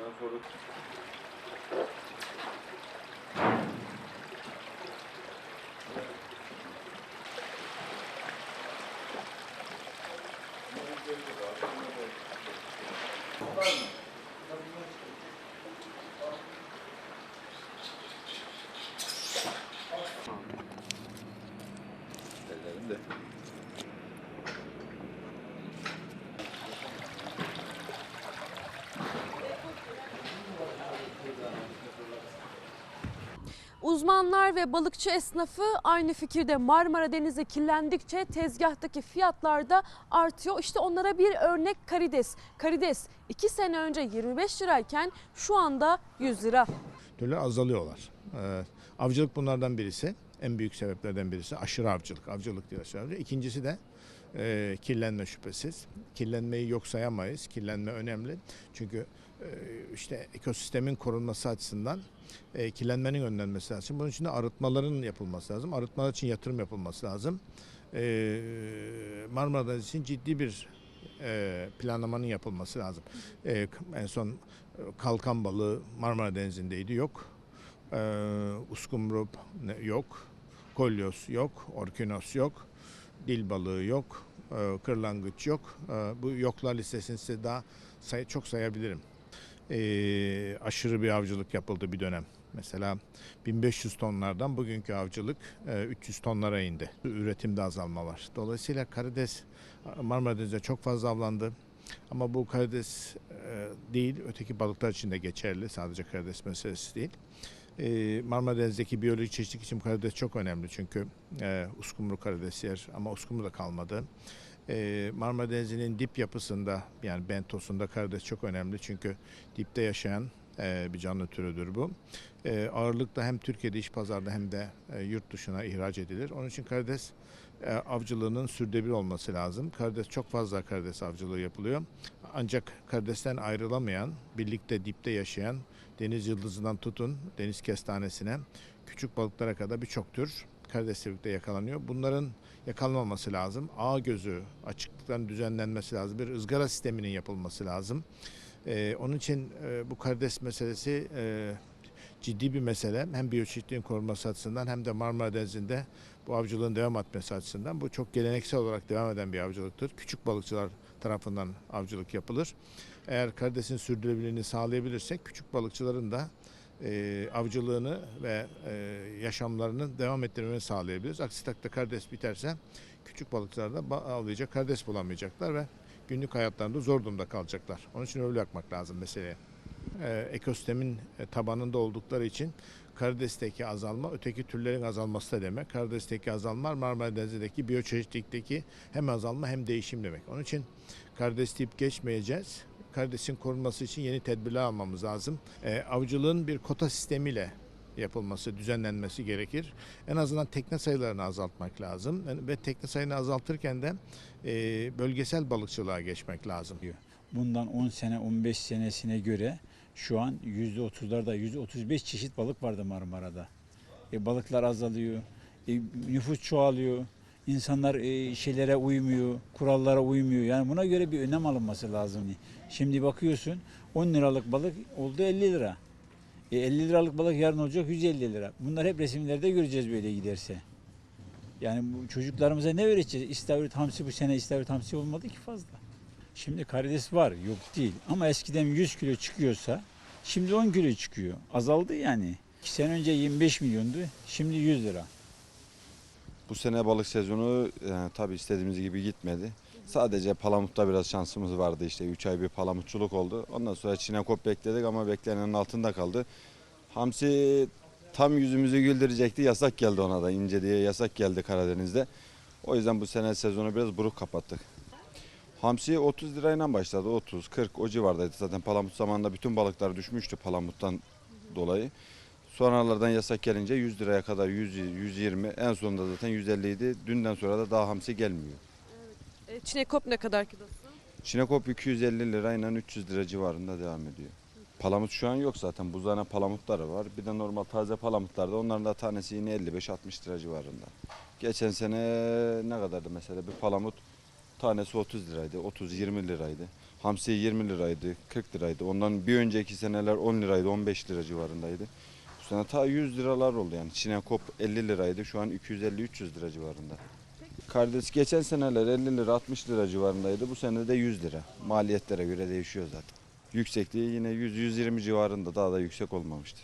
Ondan sonra Thank you. Uzmanlar ve balıkçı esnafı aynı fikirde Marmara Denizi kirlendikçe tezgahtaki fiyatlar da artıyor. İşte onlara bir örnek karides. Karides 2 sene önce 25 lirayken şu anda 100 lira. türlü azalıyorlar. Ee, avcılık bunlardan birisi. En büyük sebeplerden birisi aşırı avcılık. Avcılık değil aşırı avcılık. İkincisi de e, kirlenme şüphesiz. Kirlenmeyi yok sayamayız. Kirlenme önemli. Çünkü e, işte ekosistemin korunması açısından e, kirlenmenin önlenmesi lazım. Bunun için de arıtmaların yapılması lazım. Arıtmalar için yatırım yapılması lazım. E, Marmara Denizi için ciddi bir e, planlamanın yapılması lazım. E, en son kalkan balığı Marmara Denizi'ndeydi yok. E, uskumru ne- yok. Kolyoz yok. Orkinos yok. Dil balığı yok. E, kırlangıç yok. E, bu yoklar listesini size daha say- çok sayabilirim. E, aşırı bir avcılık yapıldı bir dönem. Mesela 1500 tonlardan bugünkü avcılık e, 300 tonlara indi. Üretimde azalma var. Dolayısıyla karides Marmara Denizi'nde çok fazla avlandı. Ama bu karides e, değil, öteki balıklar için de geçerli. Sadece karides meselesi değil. E, Marmara Denizi'ndeki biyolojik çeşitlilik için karides çok önemli çünkü e, uskumru karides yer ama uskumru da kalmadı. E, Marmara Denizi'nin dip yapısında yani bentosunda karides çok önemli çünkü dipte yaşayan bir canlı türüdür bu. E, ağırlıkla hem Türkiye'de iş pazarda hem de e, yurt dışına ihraç edilir. Onun için karides e, avcılığının sürdürülebilir olması lazım. Karides çok fazla karides avcılığı yapılıyor. Ancak karidesten ayrılamayan, birlikte dipte yaşayan deniz yıldızından tutun deniz kestanesine küçük balıklara kadar birçok tür karidesle birlikte yakalanıyor. Bunların yakalanmaması lazım. Ağ gözü açıklıkların düzenlenmesi lazım. Bir ızgara sisteminin yapılması lazım. E, onun için e, bu karides meselesi e, ciddi bir mesele. Hem biyoçeşitliliğin korunması açısından hem de Marmara Denizi'nde bu avcılığın devam etmesi açısından bu çok geleneksel olarak devam eden bir avcılıktır. Küçük balıkçılar tarafından avcılık yapılır. Eğer karidesin sürdürülebilirliğini sağlayabilirsek küçük balıkçıların da e, avcılığını ve e, yaşamlarını devam ettirmeni sağlayabiliriz. Aksi takdirde karides biterse küçük balıkçılar da avlayacak karides bulamayacaklar ve günlük hayatlarında zor durumda kalacaklar. Onun için öyle bakmak lazım meseleye. E, ekosistemin e, tabanında oldukları için karidesteki azalma öteki türlerin azalması da demek. Karidesteki azalma Marmara Denizi'ndeki biyoçeşitlikteki hem azalma hem değişim demek. Onun için karides deyip geçmeyeceğiz. Karidesin korunması için yeni tedbirler almamız lazım. E, avcılığın bir kota sistemiyle yapılması, düzenlenmesi gerekir. En azından tekne sayılarını azaltmak lazım ve tekne sayını azaltırken de e, bölgesel balıkçılığa geçmek lazım. Bundan 10 sene 15 senesine göre şu an %30'larda %35 çeşit balık vardı Marmara'da. E, balıklar azalıyor. E, nüfus çoğalıyor. İnsanlar e, şeylere uymuyor, kurallara uymuyor. Yani buna göre bir önlem alınması lazım. Şimdi bakıyorsun 10 liralık balık oldu 50 lira. E, 50 liralık balık yarın olacak 150 lira. Bunlar hep resimlerde göreceğiz böyle giderse. Yani bu çocuklarımıza ne öğreteceğiz? İstavrit hamsi bu sene istavrit hamsi olmadı ki fazla. Şimdi karides var yok değil ama eskiden 100 kilo çıkıyorsa şimdi 10 kilo çıkıyor. Azaldı yani. 2 sene önce 25 milyondu şimdi 100 lira. Bu sene balık sezonu e, tabii istediğimiz gibi gitmedi. Sadece palamutta biraz şansımız vardı işte 3 ay bir palamutçuluk oldu. Ondan sonra çinekop bekledik ama beklenenin altında kaldı. Hamsi tam yüzümüzü güldürecekti yasak geldi ona da ince diye yasak geldi Karadeniz'de. O yüzden bu sene sezonu biraz buruk kapattık. Hamsi 30 lirayla başladı 30 40 o civardaydı zaten palamut zamanında bütün balıklar düşmüştü palamuttan dolayı. Sonralardan yasak gelince 100 liraya kadar 100, 120 en sonunda zaten 150 idi. Dünden sonra da daha hamsi gelmiyor. E, Çinekop ne kadar kilosu? Çinekop 250 lirayla 300 lira civarında devam ediyor. Palamut şu an yok zaten. Buzhane palamutları var. Bir de normal taze palamutlar da onların da tanesi yine 55-60 lira civarında. Geçen sene ne kadardı mesela bir palamut tanesi 30 liraydı, 30-20 liraydı. Hamsi 20 liraydı, 40 liraydı. Ondan bir önceki seneler 10 liraydı, 15 lira civarındaydı. Bu sene ta 100 liralar oldu yani. Çinekop 50 liraydı, şu an 250-300 lira civarında. Karides geçen seneler 50 lira 60 lira civarındaydı. Bu sene de 100 lira. Maliyetlere göre değişiyor zaten. Yüksekliği yine 100-120 civarında daha da yüksek olmamıştı.